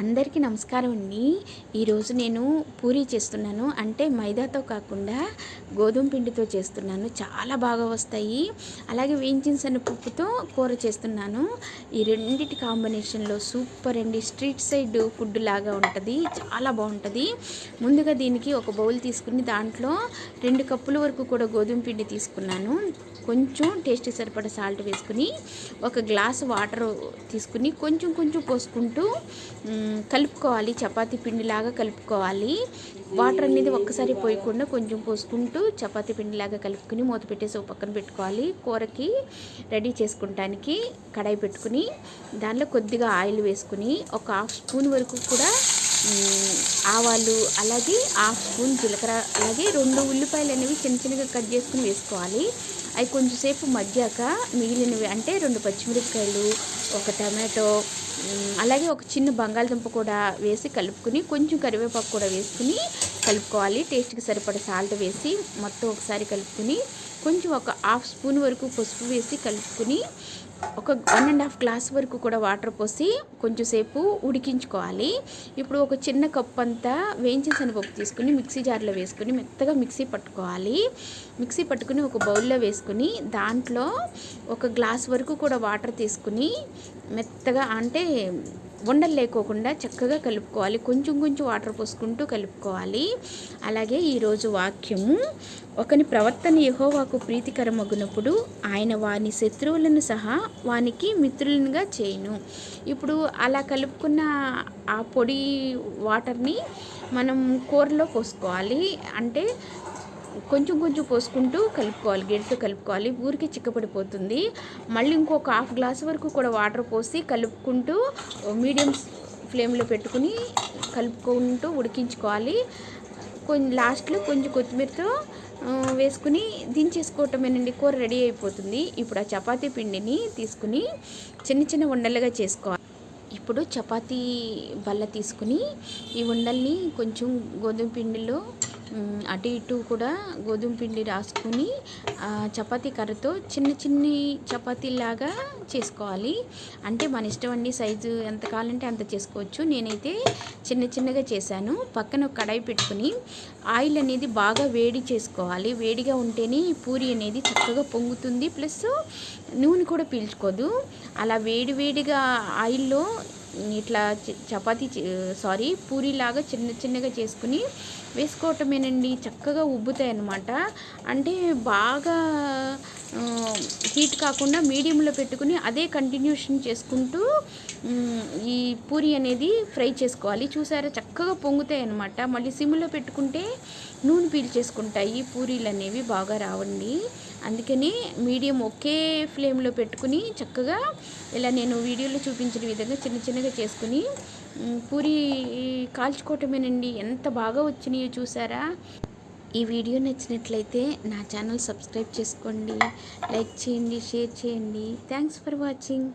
అందరికీ నమస్కారం అండి. ఈరోజు నేను పూరీ చేస్తున్నాను. అంటే మైదాతో కాకుండా గోధుమ పిండితో చేస్తున్నాను. చాలా బాగా వస్తాయి. అలాగే వేయించిన శనగపప్పుతో కూర చేస్తున్నాను. ఈ రెండిటి కాంబినేషన్లో సూపర్ అండి. స్ట్రీట్ సైడ్ ఫుడ్ లాగా ఉంటుంది. చాలా బాగుంటుంది. ముందుగా దీనికి ఒక బౌల్ తీసుకుని దాంట్లో రెండు కప్పుల వరకు కూడా గోధుమ పిండి తీసుకున్నాను. కొంచెం టేస్ట్ సరిపడా సాల్ట్ వేసుకుని ఒక గ్లాస్ వాటర్ తీసుకుని కొంచెం కొంచెం పోసుకుంటూ కలుపుకోవాలి. చపాతీ పిండిలాగా కలుపుకోవాలి. వాటర్ అనేది ఒక్కసారి పోయకుండా కొంచెం పోసుకుంటూ చపాతీ పిండిలాగా కలుపుకుని మూత పెట్టేసి ఒక పక్కన పెట్టుకోవాలి. కూరకి రెడీ చేసుకుంటానికి కడాయి పెట్టుకుని దానిలో కొద్దిగా ఆయిల్ వేసుకుని ఒక హాఫ్ స్పూన్ వరకు కూడా ఆవాలు అలాగే హాఫ్ స్పూన్ జీలకర్ర అలాగే రెండు ఉల్లిపాయలు అనేవి చిన్న చిన్నగా కట్ చేసుకుని వేసుకోవాలి. అవి కొంచెంసేపు మధ్యాక మిగిలినవి అంటే రెండు పచ్చిమిరపకాయలు ఒక టమాటో అలాగే ఒక చిన్న బంగాళదుంప కూడా వేసి కలుపుకుని కొంచెం కరివేపాకు కూడా వేసుకుని కలుపుకోవాలి. టేస్ట్కి సరిపడ సాల్ట్ వేసి మొత్తం ఒకసారి కలుపుకుని కొంచెం ఒక హాఫ్ స్పూన్ వరకు పసుపు వేసి కలుపుకుని ఒక వన్ అండ్ హాఫ్ గ్లాస్ వరకు కూడా వాటర్ పోసి కొంచెంసేపు ఉడికించుకోవాలి. ఇప్పుడు ఒక చిన్న కప్ అంతా వేయించిన శనగపప్పు తీసుకుని మిక్సీ జార్లో వేసుకుని మెత్తగా మిక్సీ పట్టుకోవాలి. మిక్సీ పట్టుకుని ఒక బౌల్లో వేసుకుని దాంట్లో ఒక గ్లాస్ వరకు కూడా వాటర్ తీసుకుని మెత్తగా అంటే ఉండలు లేకోకుండా చక్కగా కలుపుకోవాలి. కొంచెం కొంచెం వాటర్ పోసుకుంటూ కలుపుకోవాలి. అలాగే ఈరోజు వాక్యము ఒకని ప్రవర్తన యహోవాకు ప్రీతికరమగునప్పుడు ఆయన వాని శత్రువులను సహా వానికి మిత్రులనుగా చేయను. ఇప్పుడు అలా కలుపుకున్న ఆ పొడి వాటర్ని మనం కూరలో పోసుకోవాలి. అంటే కొంచెం కొంచెం పోసుకుంటూ కలుపుకోవాలి గెడితో కలుపుకోవాలి. ఊరికి చిక్కపడిపోతుంది. మళ్ళీ ఇంకొక హాఫ్ గ్లాస్ వరకు కూడా వాటర్ పోసి కలుపుకుంటూ మీడియం ఫ్లేమ్లో పెట్టుకుని కలుపుకుంటూ ఉడికించుకోవాలి. కొంచెం లాస్ట్లో కొంచెం కొత్తిమీరతో వేసుకుని దించేసుకోవటమేనండి. కూర రెడీ అయిపోతుంది. ఇప్పుడు ఆ చపాతీ పిండిని తీసుకుని చిన్న చిన్న ఉండలుగా చేసుకోవాలి. ఇప్పుడు చపాతీ బల్ల తీసుకుని ఈ ఉండల్ని కొంచెం గోధుమ పిండిలో అటు ఇటు కూడా గోధుమ పిండి రాసుకుని చపాతీ కర్రతో చిన్న చిన్ని చపాతీలాగా చేసుకోవాలి. అంటే మన ఇష్టం అండి సైజు ఎంత కావాలంటే అంత చేసుకోవచ్చు. నేనైతే చిన్న చిన్నగా చేశాను. పక్కన ఒక కడాయి పెట్టుకుని ఆయిల్ అనేది బాగా వేడి చేసుకోవాలి. వేడిగా ఉంటేనే పూరి అనేది చక్కగా పొంగుతుంది. ప్లస్ నూనె కూడా పీల్చుకోదు. అలా వేడి వేడిగా ఆయిల్లో ఇట్లా చ- చపాతీ సారీ పూరిలాగా చిన్న చిన్నగా చేసుకుని వేసుకోవటమేనండి. చక్కగా ఉబ్బుతాయి అన్నమాట అంటే బాగా హీట్ కాకుండా మీడియంలో పెట్టుకుని అదే కంటిన్యూషన్ చేసుకుంటూ ఈ పూరి అనేది ఫ్రై చేసుకోవాలి. చూసారా? చక్కగా పొంగుతాయి అనమాట మళ్ళీ సిమ్లో పెట్టుకుంటే నూనె పీల్చేసుకుంటాయి పూరీలు అనేవి బాగా రావండి. అందుకని మీడియం ఒకే ఫ్లేమ్లో పెట్టుకుని చక్కగా ఇలా నేను వీడియోలో చూపించిన విధంగా చిన్న చిన్నగా చేసుకుని పూరి కాల్చుకోవటమేనండి. ఎంత బాగా వచ్చినాయో చూసారా? ఈ వీడియో నచ్చినట్లయితే నా ఛానల్ సబ్స్క్రైబ్ చేసుకోండి లైక్ చేయండి షేర్ చేయండి. Thanks for watching